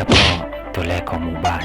นะครับก็ตัวแรกของหมู่บ้าน